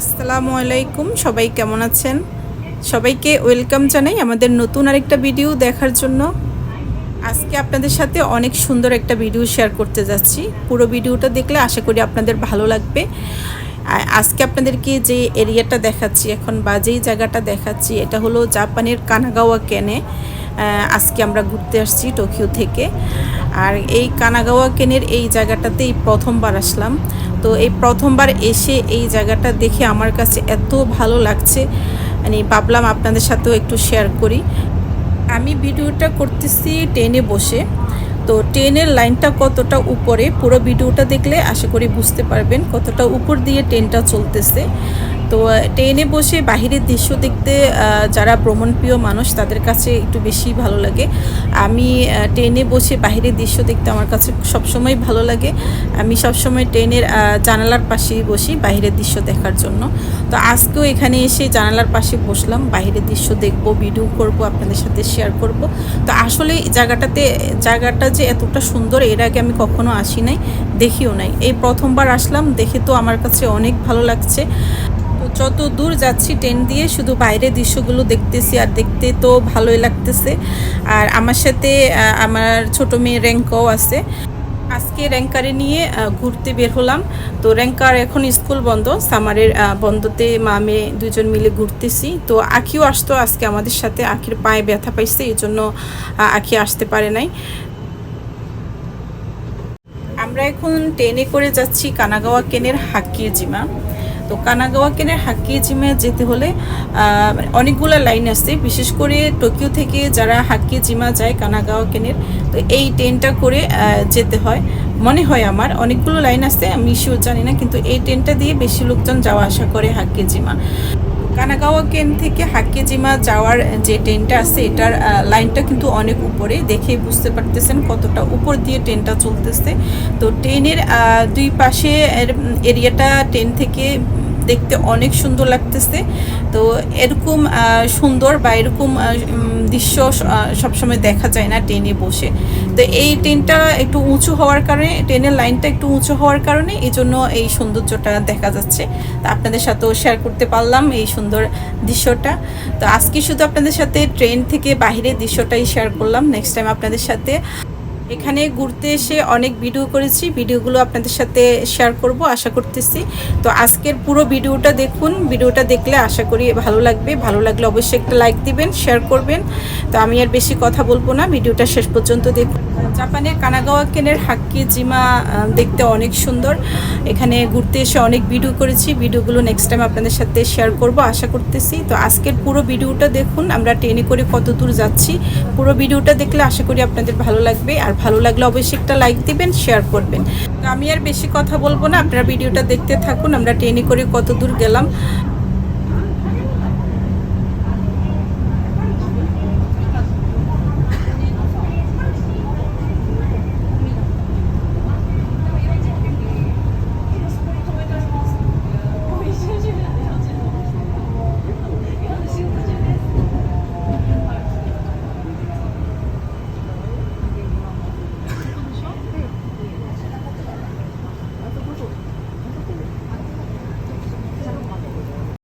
আসসালামু আলাইকুম, সবাই কেমন আছেন? সবাইকে ওয়েলকাম জানাই আমাদের নতুন আরেকটা ভিডিও দেখার জন্য। আজকে আপনাদের সাথে অনেক সুন্দর একটা ভিডিও শেয়ার করতে যাচ্ছি। পুরো ভিডিওটা দেখলে আশা করি আপনাদের ভালো লাগবে। আজকে আপনাদেরকে যে এরিয়াটা দেখাচ্ছি, এখন বা যেই জায়গাটা দেখাচ্ছি, এটা হলো জাপানের কানাগাওয়া কেনে। আজকে আমরা ঘুরতে আসছি টোকিও থেকে। আর এই কানাগাওয়া কেনের এই জায়গাটাতেই প্রথমবার আসলাম। তো এই প্রথমবার এসে এই জায়গাটা দেখে আমার কাছে এত ভালো লাগছে। মানে ভাবলাম আপনাদের সাথেও একটু শেয়ার করি। আমি ভিডিওটা করতেছি ট্রেনে বসে। তো ট্রেনের লাইনটা কতটা উপরে, পুরো ভিডিওটা দেখলে আশা করি বুঝতে পারবেন কতটা উপর দিয়ে ট্রেনটা চলতেছে। তো ট্রেনে বসে বাহিরের দৃশ্য দেখতে যারা ভ্রমণপ্রিয় মানুষ, তাদের কাছে একটু বেশি ভালো লাগে। আমি ট্রেনে বসে বাহিরের দৃশ্য দেখতে আমার কাছে সবসময় ভালো লাগে। আমি সবসময় ট্রেনের জানালার পাশেই বসি বাইরের দৃশ্য দেখার জন্য। তো আজকেও এখানে এসে জানালার পাশে বসলাম বাইরের দৃশ্য দেখব, ভিডিও করব, আপনাদের সাথে শেয়ার করব। তো আসলে জায়গাটাতে, জায়গাটা যে এতটা সুন্দর, এর আগে আমি কখনো আসি নাই, দেখিও নাই। এই প্রথমবার আসলাম, দেখে তো আমার কাছে অনেক ভালো লাগছে। যত দূর যাচ্ছি ট্রেন দিয়ে, শুধু বাইরের দৃশ্যগুলো দেখতেছি আর দেখতে তো ভালোই লাগতেছে। আর আমার সাথে আমার ছোট মেয়ে র্যাঙ্কও আছে। আজকে র্যাঙ্কারে নিয়ে ঘুরতে বের হলাম। তো র্যাঙ্কার এখন স্কুল বন্ধ, সামারের বন্ধতে মা, মেয়ে দুজন মিলে ঘুরতেছি। তো আখিও আসতো আজকে আমাদের সাথে আখির পায়ে ব্যথা পাইছে, এই জন্য আখি আসতে পারে নাই। আমরা এখন ট্রেনে করে যাচ্ছি কানাগাওয়া কেনের হাকিয়ে জিমা। তো কানাগাওয়া কেনের হাকি জিমে যেতে হলে অনেকগুলো লাইন আছে। বিশেষ করে টোকিও থেকে যারা হাকি জিমা যায় কানাগাওয়া কেনের তো এই ট্রেনটা করে যেতে হয়। মনে হয় আমার অনেকগুলো লাইন আছে, আমি শিওর জানি না, কিন্তু এই ট্রেনটা দিয়ে বেশি লোকজন যাওয়া আসা করে হাকি জিমা। কানাগাওয়া কেন থেকে হাকিজিমা যাওয়ার যে ট্রেনটা আছে, এটার লাইনটা কিন্তু অনেক উপরে। দেখে বুঝতে পারতেছেন কতটা উপর দিয়ে ট্রেনটা চলতেছে। তো ট্রেনের দুই পাশে এরিয়াটা ট্রেন থেকে দেখতে অনেক সুন্দর লাগতেছে। তো এরকম সুন্দর বা এরকম দৃশ্য সবসময় দেখা যায় না ট্রেনে বসে। তো এই ট্রেনটা একটু উঁচু হওয়ার কারণে, ট্রেনের লাইনটা একটু উঁচু হওয়ার কারণে এই জন্য এই সৌন্দর্যটা দেখা যাচ্ছে। তো আপনাদের সাথেও শেয়ার করতে পারলাম এই সুন্দর দৃশ্যটা। তো আজকে শুধু আপনাদের সাথে ট্রেন থেকে বাহিরের দৃশ্যটাই শেয়ার করলাম। নেক্সট টাইম আপনাদের সাথে এখানে ঘুরতে এসে অনেক ভিডিও করেছি। ভিডিওগুলো আপনাদের সাথে শেয়ার করব, আশা করতেছি। তো আজকের পুরো ভিডিওটা দেখুন। ভিডিওটা দেখলে আশা করি ভালো লাগবে। ভালো লাগলে অবশ্যই একটা লাইক দিবেন শেয়ার করবেন। তো আমি আর বেশি কথা বলব না। ভিডিওটা শেষ পর্যন্ত দেখুন। জাপানের কানাগাওয়া কেনের হাক্কি জিমা দেখতে অনেক সুন্দর। এখানে ঘুরতে এসে অনেক ভিডিও করেছি। ভিডিওগুলো নেক্সট টাইম আপনাদের সাথে শেয়ার করব, আশা করতেছি। তো আজকের পুরো ভিডিওটা দেখুন। আমরা ট্রেনে করে কত দূর যাচ্ছি। পুরো ভিডিওটা দেখলে আশা করি আপনাদের ভালো লাগবে। আর ভালো লাগলে অবশ্যই একটা লাইক দিবেন শেয়ার করবেন। আমি আর বেশি কথা বলব না, আপনারা ভিডিওটা দেখতে থাকুন, আমরা ট্রেনে করে কত দূর গেলাম।